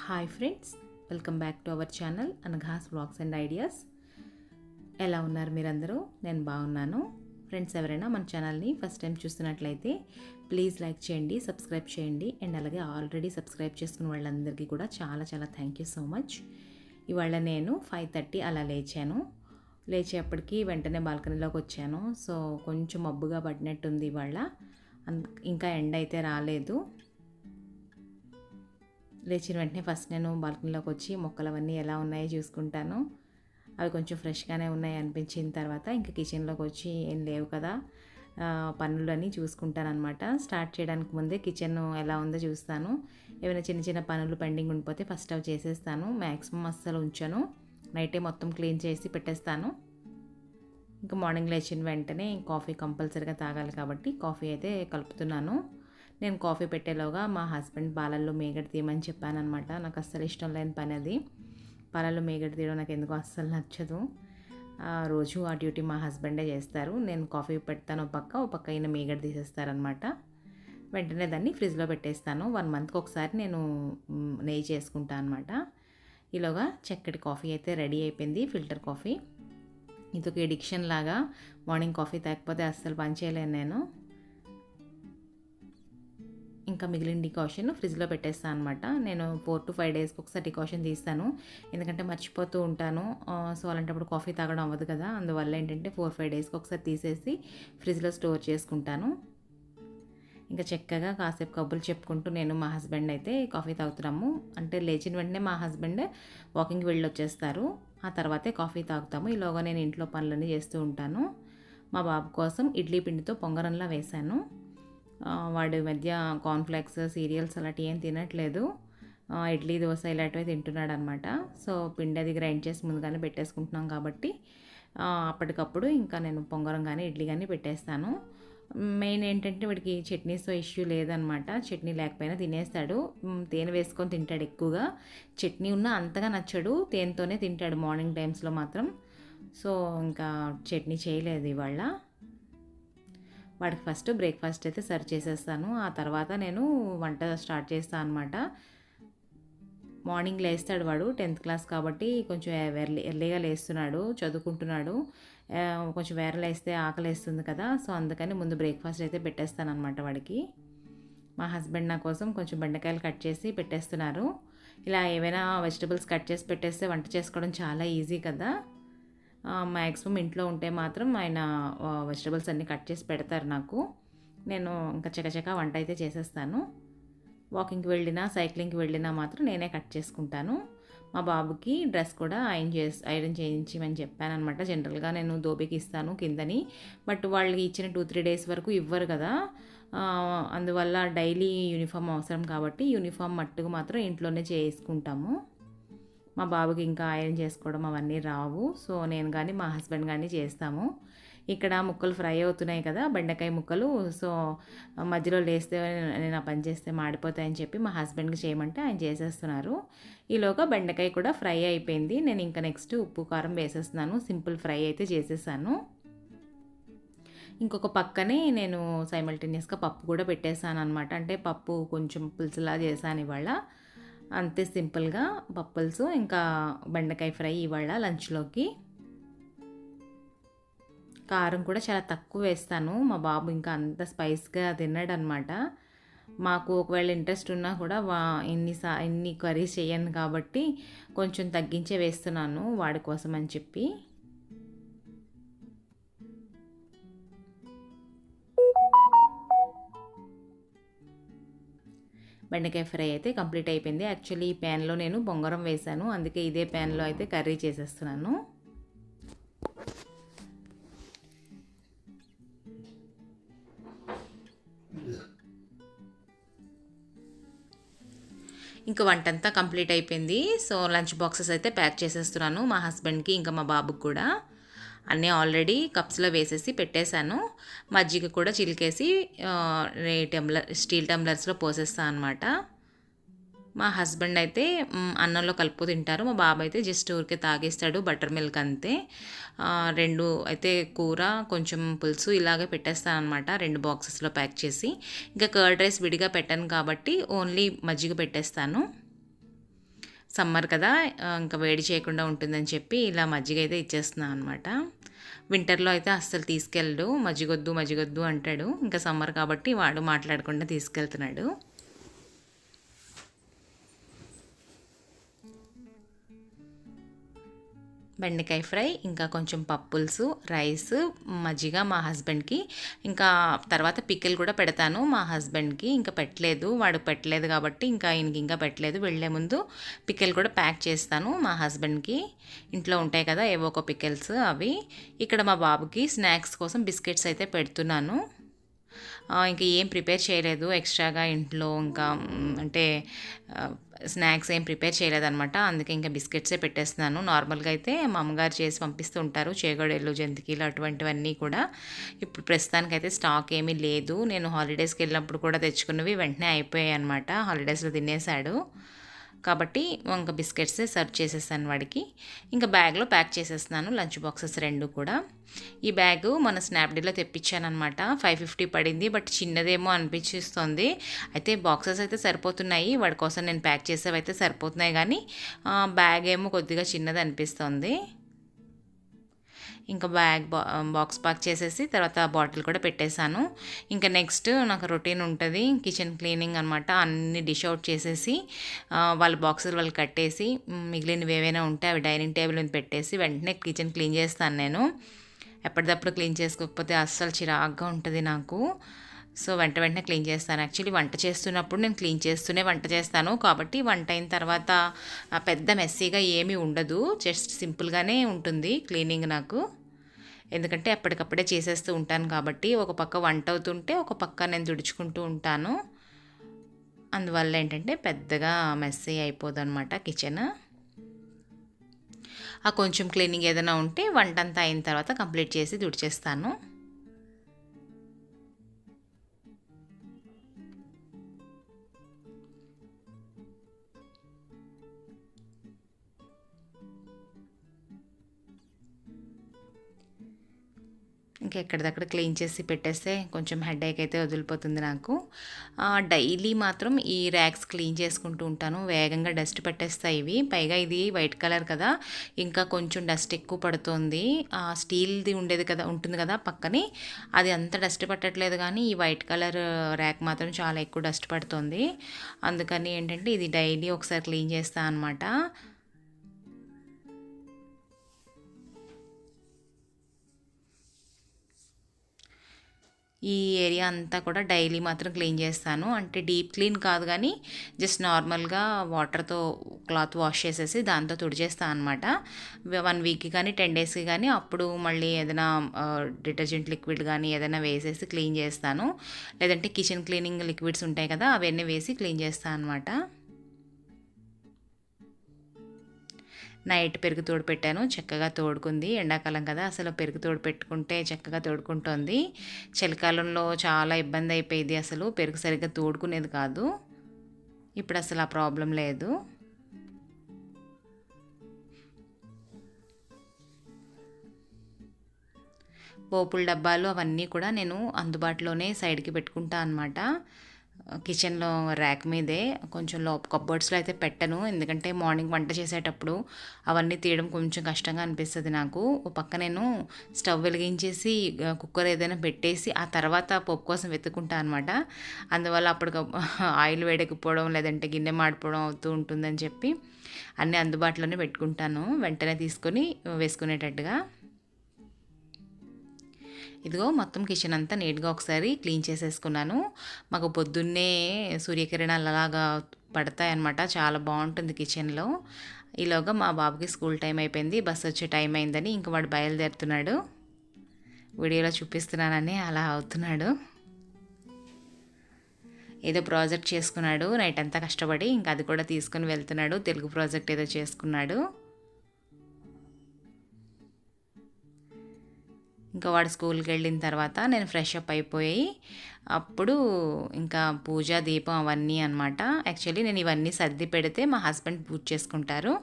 Hi friends welcome back to our channel Anagha's blogs and ideas ఎలా ఉన్నారు మీరందరూ? నేను బాగున్నాను. ఫ్రెండ్స్ ఎవరైనా మన ఛానల్ని ఫస్ట్ టైం చూస్తున్నట్లయితే ప్లీజ్ లైక్ చేయండి సబ్స్క్రైబ్ చేయండి. అండ్ అలాగే ఆల్రెడీ సబ్స్క్రైబ్ చేసుకున్న వాళ్ళందరికీ కూడా చాలా చాలా థ్యాంక్ యూ సో మచ్ ఇవాళ నేను ఫైవ్ థర్టీ అలా లేచాను. లేచేపటికి వెంటనే బాల్కనీలోకి వచ్చాను. సో కొంచెం మబ్బుగా పడినట్టుంది ఇవాళ. ఇంకా ఎండ అయితే రాలేదు. లేచిన వెంటనే ఫస్ట్ నేను బాల్కనీలోకి వచ్చి మొక్కలు అవన్నీ ఎలా ఉన్నాయో చూసుకుంటాను. అవి కొంచెం ఫ్రెష్గానే ఉన్నాయి అనిపించిన తర్వాత ఇంకా కిచెన్లోకి వచ్చి ఏం లేవు కదా పనులని చూసుకుంటాను అనమాట స్టార్ట్ చేయడానికి ముందే కిచెన్ ఎలా ఉందో చూస్తాను. ఏమైనా చిన్న చిన్న పనులు పెండింగ్ ఉండిపోతే ఫస్ట్ అవి చేసేస్తాను. మ్యాక్సిమం అస్సలు ఉంచాను. నైటే మొత్తం క్లీన్ చేసి పెట్టేస్తాను. ఇంకా మార్నింగ్ లేచిన వెంటనే కాఫీ కంపల్సరీగా తాగాలి కాబట్టి కాఫీ అయితే కలుపుతున్నాను. నేను కాఫీ పెట్టేలోగా మా హస్బెండ్ పాలల్లో మేగడ తీయమని చెప్పాను అనమాట నాకు అస్సలు ఇష్టం లేని పని అది. పాలల్లో మేగడ తీయడం నాకు ఎందుకో అస్సలు నచ్చదు. రోజు ఆ డ్యూటీ మా హస్బెండే చేస్తారు. నేను కాఫీ పెడతాను ఒక పక్క ఒక పక్క అయిన మేగడ తీసేస్తారనమాట వెంటనే దాన్ని ఫ్రిడ్జ్లో పెట్టేస్తాను. వన్ మంత్కి ఒకసారి నేను నెయ్యి చేసుకుంటాను అనమాట ఈలోగా చక్కటి కాఫీ అయితే రెడీ అయిపోయింది ఫిల్టర్ కాఫీ. ఇది ఒక ఎడిక్షన్ లాగా మార్నింగ్ కాఫీ తాగకపోతే అస్సలు పని చేయలేను నేను. ఇంకా మిగిలిన డికాషన్ ఫ్రిడ్జ్లో పెట్టేస్తాను అనమాట నేను ఫోర్ టు ఫైవ్ డేస్కి ఒకసారి డికాషన్ తీస్తాను. ఎందుకంటే మర్చిపోతూ ఉంటాను. సో అలాంటప్పుడు కాఫీ తాగడం అవ్వదు కదా. అందువల్ల ఏంటంటే ఫోర్ ఫైవ్ డేస్కి ఒకసారి తీసేసి ఫ్రిడ్జ్లో స్టోర్ చేసుకుంటాను. ఇంకా చక్కగా కాసేపు కబుర్లు చెప్పుకుంటూ నేను మా హస్బెండ్ అయితే కాఫీ తాగుతున్నాము. అంటే లేచిన వెంటనే మా హస్బెండ్ వాకింగ్కి వెళ్ళి వచ్చేస్తారు ఆ తర్వాతే కాఫీ తాగుతాము. ఈలోగా నేను ఇంట్లో పనులన్నీ చేస్తూ ఉంటాను. మా బాబు కోసం ఇడ్లీ పిండితో పొంగరంలా వేశాను. వాడు మధ్య కార్న్ఫ్లెక్స్ సీరియల్స్ అలాంటివి ఏం తినట్లేదు. ఇడ్లీ దోశ ఇలాంటివి తింటున్నాడు అనమాట సో పిండి అది గ్రైండ్ చేసి ముందుగానే పెట్టేసుకుంటున్నాం కాబట్టి అప్పటికప్పుడు ఇంకా నేను పొంగరం కానీ ఇడ్లీ కానీ పెట్టేస్తాను. మెయిన్ ఏంటంటే వాడికి చట్నీస్తో ఇష్యూ లేదనమాట. చట్నీ లేకపోయినా తినేస్తాడు. తేనె వేసుకొని తింటాడు ఎక్కువగా. చట్నీ ఉన్నా అంతగా నచ్చడు. తేనెతోనే తింటాడు మార్నింగ్ టైమ్స్లో మాత్రం. సో ఇంకా చట్నీ చేయలేదు ఇవాళ. వాడికి ఫస్ట్ బ్రేక్ఫాస్ట్ అయితే సర్వ్ చేసేస్తాను. ఆ తర్వాత నేను వంట స్టార్ట్ చేస్తాను అనమాట మార్నింగ్ లేస్తాడు వాడు టెన్త్ క్లాస్ కాబట్టి కొంచెం ఎర్లీ ఎర్లీగా లేస్తున్నాడు చదువుకుంటున్నాడు. కొంచెం వేరలేస్తే ఆకలి వేస్తుంది కదా సో అందుకని ముందు బ్రేక్ఫాస్ట్ అయితే పెట్టేస్తాను అనమాట వాడికి. మా హస్బెండ్ నా కోసం కొంచెం బెండకాయలు కట్ చేసి పెట్టేస్తున్నారు. ఇలా ఏవైనా వెజిటబుల్స్ కట్ చేసి పెట్టేస్తే వంట చేసుకోవడం చాలా ఈజీ కదా. మ్యాక్సిమం ఇంట్లో ఉంటే మాత్రం ఆయన వెజిటబుల్స్ అన్నీ కట్ చేసి పెడతారు నాకు. నేను ఇంకా చకచక వంట అయితే చేసేస్తాను. వాకింగ్కి వెళ్ళినా సైక్లింగ్కి వెళ్ళినా మాత్రం నేనే కట్ చేసుకుంటాను. మా బాబుకి డ్రెస్ కూడా ఐరన్ చేసి ఐరన్ చేయించమని చెప్పాను అనమాట జనరల్గా నేను దోబికి ఇస్తాను కిందని. బట్ వాళ్ళకి ఇచ్చిన టూ త్రీ డేస్ వరకు ఇవ్వరు కదా. అందువల్ల డైలీ యూనిఫామ్ అవసరం కాబట్టి యూనిఫామ్ మట్టుకు మాత్రం ఇంట్లోనే చేసుకుంటాము. మా బాబుకి ఇంకా ఐరన్ చేసుకోవడం అవన్నీ రావు. సో నేను కానీ మా హస్బెండ్ కానీ చేస్తాము. ఇక్కడ ముక్కలు ఫ్రై అవుతున్నాయి కదా బెండకాయ ముక్కలు. సో మధ్యలో లేస్తే నేను ఆ పని చేస్తే మాడిపోతాయని చెప్పి మా హస్బెండ్కి చేయమంటే ఆయన చేసేస్తున్నారు. ఈలోగా బెండకాయ కూడా ఫ్రై అయిపోయింది. నేను ఇంకా నెక్స్ట్ ఉప్పు కారం వేసేస్తున్నాను. సింపుల్ ఫ్రై అయితే చేసేసాను. ఇంకొక పక్కనే నేను సైమల్టేనియస్గా పప్పు కూడా పెట్టేశాను అనమాట అంటే పప్పు కొంచెం పులుసులా చేశాను ఇవాళ. అంతే సింపుల్గా పప్పుల్స్ ఇంకా బెండకాయ ఫ్రై ఇవాళ లంచ్లోకి. కారం కూడా చాలా తక్కువ వేస్తాను. మా బాబు ఇంకా అంత స్పైస్గా తిన్నాడు అనమాట మాకు ఒకవేళ ఇంట్రెస్ట్ ఉన్నా కూడా వా ఇన్ని సా ఇన్ని కర్రీస్ చేయను కాబట్టి కొంచెం తగ్గించే వేస్తున్నాను వాడి కోసం అని చెప్పి. బెండకాయ ఫ్రై అయితే కంప్లీట్ అయిపోయింది. యాక్చువల్లీ ఈ ప్యాన్లో నేను బొంగరం వేశాను. అందుకే ఇదే ప్యాన్లో అయితే కర్రీ చేసేస్తున్నాను. ఇంకా వంట అంతా కంప్లీట్ అయిపోయింది. సో లంచ్ బాక్సెస్ అయితే ప్యాక్ చేసేస్తున్నాను మా హస్బెండ్కి ఇంకా మా బాబుకి కూడా. అన్నీ ఆల్రెడీ కప్స్లో వేసేసి పెట్టేశాను. మజ్జిగ కూడా చిలికేసి టెంబ్లర్ రే స్టీల్ టెంబ్లర్స్లో పోసేస్తాను అనమాట మా హస్బెండ్ అయితే అన్నంలో కలుపు తింటారు. మా బాబు అయితే జస్ట్ ఊరికే తాగేస్తాడు బటర్ మిల్క్ అంతే. రెండు అయితే కూర కొంచెం పులుసు ఇలాగే పెట్టేస్తాను అనమాట రెండు బాక్సెస్లో ప్యాక్ చేసి. ఇంకా కర్డ్ రైస్ విడిగా పెట్టాను కాబట్టి ఓన్లీ మజ్జిగ పెట్టేస్తాను. సమ్మర్ కదా ఇంకా వేడి చేయకుండా ఉంటుందని చెప్పి ఇలా మజ్జిగ అయితే ఇచ్చేస్తున్నాను అనమాట వింటర్లో అయితే అస్సలు తీసుకెళ్ళడు. మజ్జిగొద్దు మజ్జిగొద్దు అంటాడు. ఇంకా సమ్మర్ కాబట్టి వాడు మాట్లాడకుండా తీసుకెళ్తున్నాడు. బెండకాయ ఫ్రై ఇంకా కొంచెం పప్పుల్స్ రైస్ మజ్జిగ మా హస్బెండ్కి. ఇంకా తర్వాత పిక్కలు కూడా పెడతాను మా హస్బెండ్కి. ఇంకా పెట్టలేదు వాడు పెట్టలేదు కాబట్టి ఇంకా ఈయనకి ఇంకా పెట్టలేదు. వెళ్ళే ముందు పిక్కలు కూడా ప్యాక్ చేస్తాను మా హస్బెండ్కి. ఇంట్లో ఉంటాయి కదా ఏవో ఒక పిక్కల్స్ అవి. ఇక్కడ మా బాబుకి స్నాక్స్ కోసం బిస్కెట్స్ అయితే పెడుతున్నాను. ఇంకా ఏం ప్రిపేర్ చేయలేదు ఎక్స్ట్రాగా ఇంట్లో. ఇంకా అంటే స్నాక్స్ ఏం ప్రిపేర్ చేయలేదన్నమాట. అందుకే ఇంకా బిస్కెట్సే పెట్టేస్తున్నాను. నార్మల్గా అయితే మా అమ్మగారు చేసి పంపిస్తూ ఉంటారు. చేగోడెళ్ళు జంతికీలు అటువంటివన్నీ కూడా. ఇప్పుడు ప్రస్తుతానికైతే స్టాక్ ఏమీ లేదు. నేను హాలిడేస్కి వెళ్ళినప్పుడు కూడా తెచ్చుకున్నవి వెంటనే అయిపోయాయి అనమాట హాలిడేస్లో తినేసాడు కాబట్టి ఇంకా బిస్కెట్స్ సర్వ్ చేసేసాను వాడికి. ఇంకా బ్యాగ్లో ప్యాక్ చేసేస్తున్నాను లంచ్ బాక్సెస్ రెండు కూడా. ఈ బ్యాగ్ మన స్నాప్డీల్లో తెప్పించాను అనమాట ఫైవ్ ఫిఫ్టీ పడింది బట్ చిన్నదేమో అనిపించిస్తుంది అయితే బాక్సెస్ అయితే సరిపోతున్నాయి వాడి కోసం నేను ప్యాక్ చేసేవి అయితే సరిపోతున్నాయి కానీ బ్యాగ్ ఏమో కొద్దిగా చిన్నది అనిపిస్తుంది ఇంకా బ్యాగ్ బా బాక్స్ ప్యాక్ చేసేసి తర్వాత బాటిల్ కూడా పెట్టేశాను. ఇంకా నెక్స్ట్ నాకు రొటీన్ ఉంటుంది కిచెన్ క్లీనింగ్ అనమాట అన్ని డిష్ అవుట్ చేసేసి వాళ్ళ బాక్సులు వాళ్ళు కట్టేసి మిగిలినవి ఏవైనా ఉంటే అవి డైనింగ్ టేబుల్ మీద పెట్టేసి వెంటనే కిచెన్ క్లీన్ చేస్తాను నేను. ఎప్పటికప్పుడు క్లీన్ చేసుకోకపోతే అస్సలు చిరాగ్గా ఉంటుంది నాకు. సో వెంట వెంటనే క్లీన్ చేస్తాను. యాక్చువల్లీ వంట చేస్తున్నప్పుడు నేను క్లీన్ చేస్తూనే వంట చేస్తాను. కాబట్టి వంట అయిన తర్వాత ఆ, పెద్ద మెస్సీగా ఏమీ ఉండదు. జస్ట్ సింపుల్గానే ఉంటుంది క్లీనింగ్ నాకు. ఎందుకంటే ఎప్పటికప్పుడే చేసేస్తూ ఉంటాను కాబట్టి ఒక పక్క వంట అవుతుంటే ఒక పక్క నేను తుడుచుకుంటూ ఉంటాను. అందువల్ల ఏంటంటే పెద్దగా మెస్సీ అయిపోదు అనమాట కిచెన్. ఆ కొంచెం క్లీనింగ్ ఏదైనా ఉంటే వంట అంతా అయిన తర్వాత కంప్లీట్ చేసి తుడిచేస్తాను. ఇంకా ఎక్కడిదక్కడ క్లీన్ చేసి పెట్టేస్తే కొంచెం హెడేక్ అయితే వదిలిపోతుంది నాకు. డైలీ మాత్రం ఈ ర్యాక్స్ క్లీన్ చేసుకుంటూ ఉంటాను. వేగంగా డస్ట్ పెట్టేస్తాయి ఇవి. పైగా ఇది వైట్ కలర్ కదా. ఇంకా కొంచెం డస్ట్ ఎక్కువ పడుతుంది. స్టీల్ది ఉండేది కదా ఉంటుంది కదా పక్కనే. అది అంత డస్ట్ పట్టట్లేదు కానీ ఈ వైట్ కలర్ ర్యాక్ మాత్రం చాలా ఎక్కువ డస్ట్ పడుతుంది. అందుకని ఏంటంటే ఇది డైలీ ఒకసారి క్లీన్ చేస్తాను అనమాట ఈ ఏరియా అంతా కూడా డైలీ మాత్రం క్లీన్ చేస్తాను. అంటే డీప్ క్లీన్ కాదు కానీ జస్ట్ నార్మల్గా వాటర్తో క్లాత్ వాష్ చేసేసి దాంతో తుడిచేస్తాను అనమాట వన్ వీక్కి కానీ టెన్ డేస్కి కానీ అప్పుడు మళ్ళీ ఏదైనా డిటర్జెంట్ లిక్విడ్ కానీ ఏదైనా వేసేసి క్లీన్ చేస్తాను. లేదంటే కిచెన్ క్లీనింగ్ లిక్విడ్స్ ఉంటాయి కదా అవన్నీ వేసి క్లీన్ చేస్తాను అనమాట నైట్ పెరుగు తోడు పెట్టాను. చక్కగా తోడుకుంది. ఎండాకాలం కదా అసలు పెరుగు తోడు పెట్టుకుంటే చక్కగా తోడుకుంటోంది. చలికాలంలో చాలా ఇబ్బంది అయిపోయింది అసలు. పెరుగు సరిగ్గా తోడుకునేది కాదు. ఇప్పుడు అసలు ఆ ప్రాబ్లం లేదు. పోపుల డబ్బాలు అవన్నీ కూడా నేను అందుబాటులోనే సైడ్కి పెట్టుకుంటా అనమాట కిచెన్లో ర్యాక్ మీదే కొంచెం లో కబ్బర్డ్స్లో అయితే పెట్టను. ఎందుకంటే మార్నింగ్ వంట చేసేటప్పుడు అవన్నీ తీయడం కొంచెం కష్టంగా అనిపిస్తుంది నాకు. ఓ పక్క నేను స్టవ్ వెలిగించేసి కుక్కర్ ఏదైనా పెట్టేసి ఆ తర్వాత పప్పు కోసం వెతుకుంటాను అనమాట అందువల్ల అప్పుడు ఆయిల్ వేడెక్కిపోవడం లేదంటే గిన్నె మాడిపోవడం అవుతూ ఉంటుందని చెప్పి అన్నీ అందుబాటులోనే పెట్టుకుంటాను. వెంటనే తీసుకొని వేసుకునేటట్టుగా ఇదిగో మొత్తం కిచెన్ అంతా నీట్గా ఒకసారి క్లీన్ చేసేసుకున్నాను. మాకు పొద్దున్నే సూర్యకిరణాలు అలాగా పడతాయన్నమాట. చాలా బాగుంటుంది కిచెన్లో ఈలోగా మా బాబుకి స్కూల్ టైం అయిపోయింది. బస్సు వచ్చే టైం అయిందని ఇంక వాడు బయలుదేరుతున్నాడు. వీడియోలో చూపిస్తున్నానని అలా అవుతున్నాడు. ఏదో ప్రాజెక్ట్ చేసుకున్నాడు. నైట్ అంతా కష్టపడి ఇంకా అది కూడా తీసుకుని వెళ్తున్నాడు. తెలుగు ప్రాజెక్ట్ ఏదో చేసుకున్నాడు. ఇంకా వాడు స్కూల్కి వెళ్ళిన తర్వాత నేను ఫ్రెష్ అప్ అయిపోయి అప్పుడు ఇంకా పూజ దీపం అవన్నీ అనమాట యాక్చువల్లీ నేను ఇవన్నీ సర్ది పెడితే మా హస్బెండ్ పూజ చేసుకుంటారు.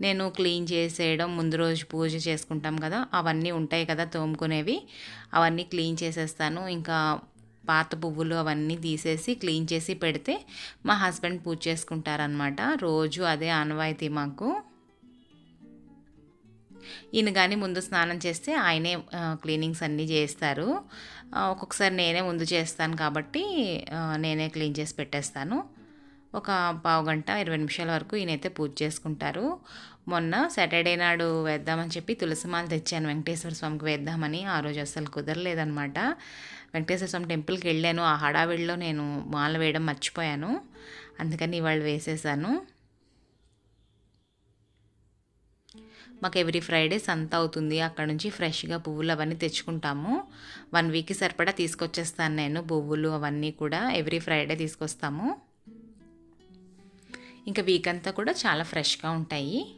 నేను క్లీన్ చేసేయడం ముందు రోజు పూజ చేసుకుంటాం కదా అవన్నీ ఉంటాయి కదా తోముకునేవి. అవన్నీ క్లీన్ చేసేస్తాను. ఇంకా పాత పువ్వులు అవన్నీ తీసేసి క్లీన్ చేసి పెడితే మా హస్బెండ్ పూజ చేసుకుంటారనమాట రోజు అదే ఆనవాయితీ మాకు. ఈయన కానీ ముందు స్నానం చేస్తే ఆయనే క్లీనింగ్స్ అన్నీ చేస్తారు. ఒక్కొక్కసారి నేనే ముందు చేస్తాను కాబట్టి నేనే క్లీన్ చేసి పెట్టేస్తాను. ఒక పావు గంట ఇరవై నిమిషాల వరకు ఈయనైతే పూజ చేసుకుంటారు. మొన్న సాటర్డే నాడు వేద్దామని చెప్పి తులసిమాల తెచ్చాను వెంకటేశ్వర స్వామికి వేద్దామని. ఆ రోజు అసలు కుదరలేదనమాట వెంకటేశ్వర స్వామి టెంపుల్కి వెళ్ళాను. ఆ హడావిడిలో నేను మాల వేయడం మర్చిపోయాను. అందుకని ఇవాళ వేసేసాను. మాకు ఎవ్రీ ఫ్రైడే సంత అవుతుంది. అక్కడ నుంచి ఫ్రెష్గా పువ్వులు అవన్నీ తెచ్చుకుంటాము. వన్ వీక్కి సరిపడా తీసుకొచ్చేస్తాను నేను పువ్వులు అవన్నీ కూడా. ఎవ్రీ ఫ్రైడే తీసుకొస్తాము. ఇంకా వీక్ అంతా కూడా చాలా ఫ్రెష్గా ఉంటాయి.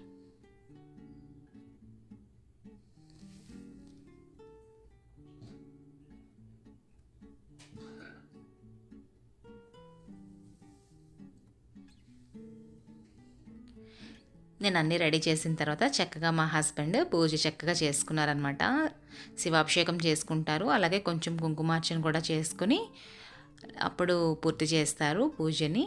నేను అన్నీ రెడీ చేసిన తర్వాత చక్కగా మా హస్బెండ్ పూజ చక్కగా చేసుకున్నారనమాట శివాభిషేకం చేసుకుంటారు. అలాగే కొంచెం కుంకుమార్చన కూడా చేసుకుని అప్పుడు పూర్తి చేస్తారు పూజని.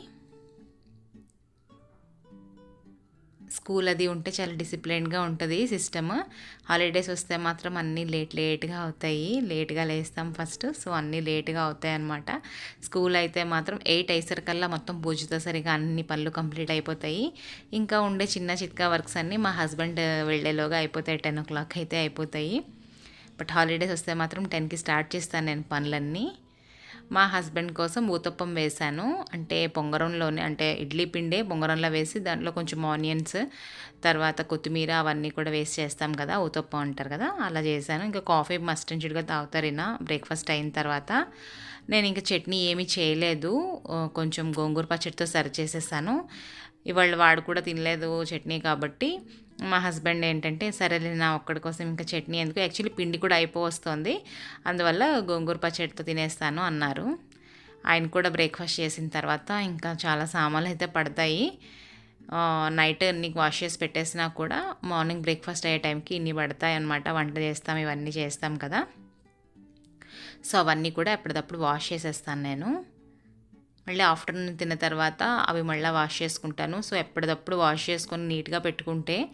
స్కూల్ అది ఉంటే చాలా డిసిప్లైన్గా ఉంటుంది సిస్టమ్. హాలిడేస్ వస్తే మాత్రం అన్నీ లేట్ లేట్గా అవుతాయి. లేట్గా లేస్తాం ఫస్ట్ సో అన్నీ లేట్గా అవుతాయి అనమాట స్కూల్ అయితే మాత్రం ఎయిట్ అయ్యేసరికల్లా మొత్తం పూజతో సరిగా అన్ని పనులు కంప్లీట్ అయిపోతాయి. ఇంకా ఉండే చిన్న చిత్కా వర్క్స్ అన్నీ మా హస్బెండ్ వెళ్ళేలోగా అయిపోతాయి. టెన్ ఓ క్లాక్ అయితే అయిపోతాయి. బట్ హాలిడేస్ వస్తే మాత్రం టెన్కి స్టార్ట్ చేస్తాను నేను పనులన్నీ. మా హస్బెండ్ కోసం ఊతప్పం వేశాను. అంటే పొంగరంలోనే అంటే ఇడ్లీ పిండే పొంగరంలో వేసి దాంట్లో కొంచెం ఆనియన్స్ తర్వాత కొత్తిమీర అవన్నీ కూడా వేసి చేస్తాం కదా ఊతప్పం అంటారు కదా అలా చేశాను. ఇంకా కాఫీ మస్ట్ చిడుగా తాగుతారు బ్రేక్ఫాస్ట్ అయిన తర్వాత నేను ఇంకా చట్నీ ఏమీ చేయలేదు. కొంచెం గోంగూర పచ్చడితో సరి చేసేసాను. ఇవాళ వాడు కూడా తినలేదు చట్నీ కాబట్టి మా హస్బెండ్ ఏంటంటే సరేలే నా ఒక్కడి కోసం ఇంకా చట్నీ ఎందుకు? యాక్చువల్లీ పిండి కూడా అయిపోవస్తుంది. అందువల్ల గోంగూర పచ్చడితో తినేస్తాను అన్నారు. ఆయన కూడా బ్రేక్ఫాస్ట్ చేసిన తర్వాత ఇంకా చాలా సామాన్లు అయితే పడతాయి. నైట్ నీకు వాష్ చేసి పెట్టేసినా కూడా మార్నింగ్ బ్రేక్ఫాస్ట్ అయ్యే టైంకి ఇన్ని పడతాయి అనమాట వంట చేస్తాం ఇవన్నీ చేస్తాం కదా. సో అవన్నీ కూడా ఎప్పటికప్పుడు వాష్ చేసేస్తాను నేను. మళ్ళీ ఆఫ్టర్నూన్ తిన్న తర్వాత అవి మళ్ళీ వాష్ చేసుకుంటాను. సో ఎప్పటికప్పుడు వాష్ చేసుకొని నీట్గా పెట్టుకుంటే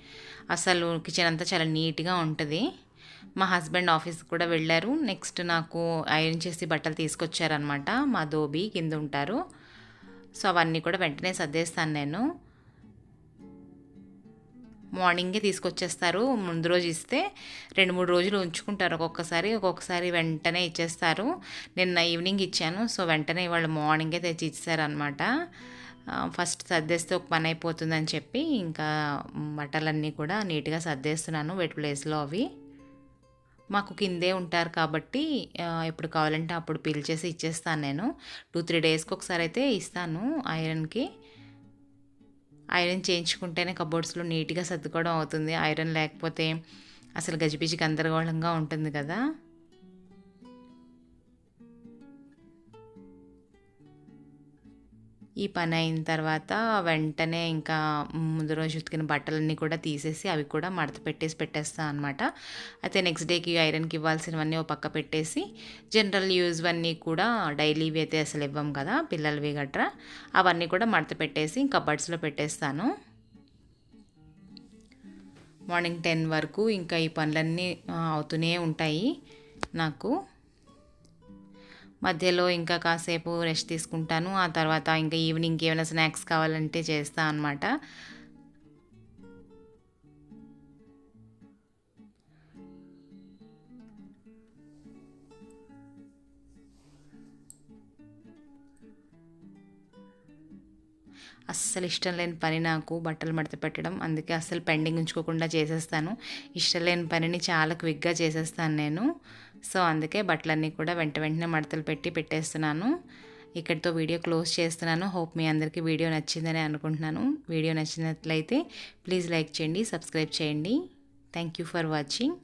అసలు కిచెన్ అంతా చాలా నీట్గా ఉంటుంది. మా హస్బెండ్ ఆఫీస్కి కూడా వెళ్ళారు. నెక్స్ట్ నాకు ఐరన్ చేసి బట్టలు తీసుకొచ్చారనమాట మా దోబీ కింద ఉంటారు. సో అవన్నీ కూడా వెంటనే సర్దేస్తాను నేను. మార్నింగే తీసుకొచ్చేస్తారు. ముందు రోజు ఇస్తే రెండు మూడు రోజులు ఉంచుకుంటారు ఒక్కొక్కసారి. ఒక్కొక్కసారి వెంటనే ఇచ్చేస్తారు. నిన్న ఈవినింగ్ ఇచ్చాను. సో వెంటనే వాళ్ళు మార్నింగే తెచ్చి ఇచ్చారనమాట ఫస్ట్ సర్దేస్తే ఒక పని అయిపోతుందని చెప్పి ఇంకా బట్టలన్నీ కూడా నీట్గా సర్దేస్తున్నాను వెట్ ప్లేస్లో అవి. మాకు కిందే ఉంటారు కాబట్టి ఎప్పుడు కావాలంటే అప్పుడు పిలిచేసి ఇచ్చేస్తాను నేను. టూ త్రీ డేస్కి ఒకసారి అయితే ఇస్తాను ఐరన్కి ఐరన్ చేయించుకుంటేనే కబోర్డ్స్లో నీట్గా సర్దుకోవడం అవుతుంది. ఐరన్ లేకపోతే అసలు గజిబిజి గందరగోళంగా ఉంటుంది కదా. ఈ పని అయిన తర్వాత వెంటనే ఇంకా ముందు రోజు ఉతికిన బట్టలన్నీ కూడా తీసేసి అవి కూడా మడత పెట్టేసి పెట్టేస్తాను అనమాట అయితే నెక్స్ట్ డేకి ఐరన్కి ఇవ్వాల్సినవన్నీ ఒక పక్క పెట్టేసి జనరల్ యూజ్ అన్నీ కూడా డైలీవి అయితే అసలు ఇవ్వం కదా పిల్లలవి గట్రా. అవన్నీ కూడా మడత పెట్టేసి కబర్డ్స్లో పెట్టేస్తాను. మార్నింగ్ టెన్ వరకు ఇంకా ఈ పనులన్నీ అవుతూనే ఉంటాయి నాకు. మధ్యలో ఇంకా కాసేపు రెస్ట్ తీసుకుంటాను. ఆ తర్వాత ఇంకా ఈవినింగ్కి ఏమైనా స్నాక్స్ కావాలంటే చేస్తాను అనమాట అస్సలు ఇష్టం లేని పని నాకు బట్టలు మడత పెట్టడం. అందుకే అస్సలు పెండింగ్ ఉంచుకోకుండా చేసేస్తాను. ఇష్టం లేని పనిని చాలా క్విక్గా చేసేస్తాను నేను. సో అందుకే బట్టలన్నీ కూడా వెంట వెంటనే మడతలు పెట్టి పెట్టేస్తున్నాను. ఇక్కడితో వీడియో క్లోజ్ చేస్తున్నాను. హోప్ మీ అందరికీ వీడియో నచ్చిందని అనుకుంటున్నాను. వీడియో నచ్చినట్లయితే ప్లీజ్ లైక్ చేయండి సబ్స్క్రైబ్ చేయండి. Thank you for watching.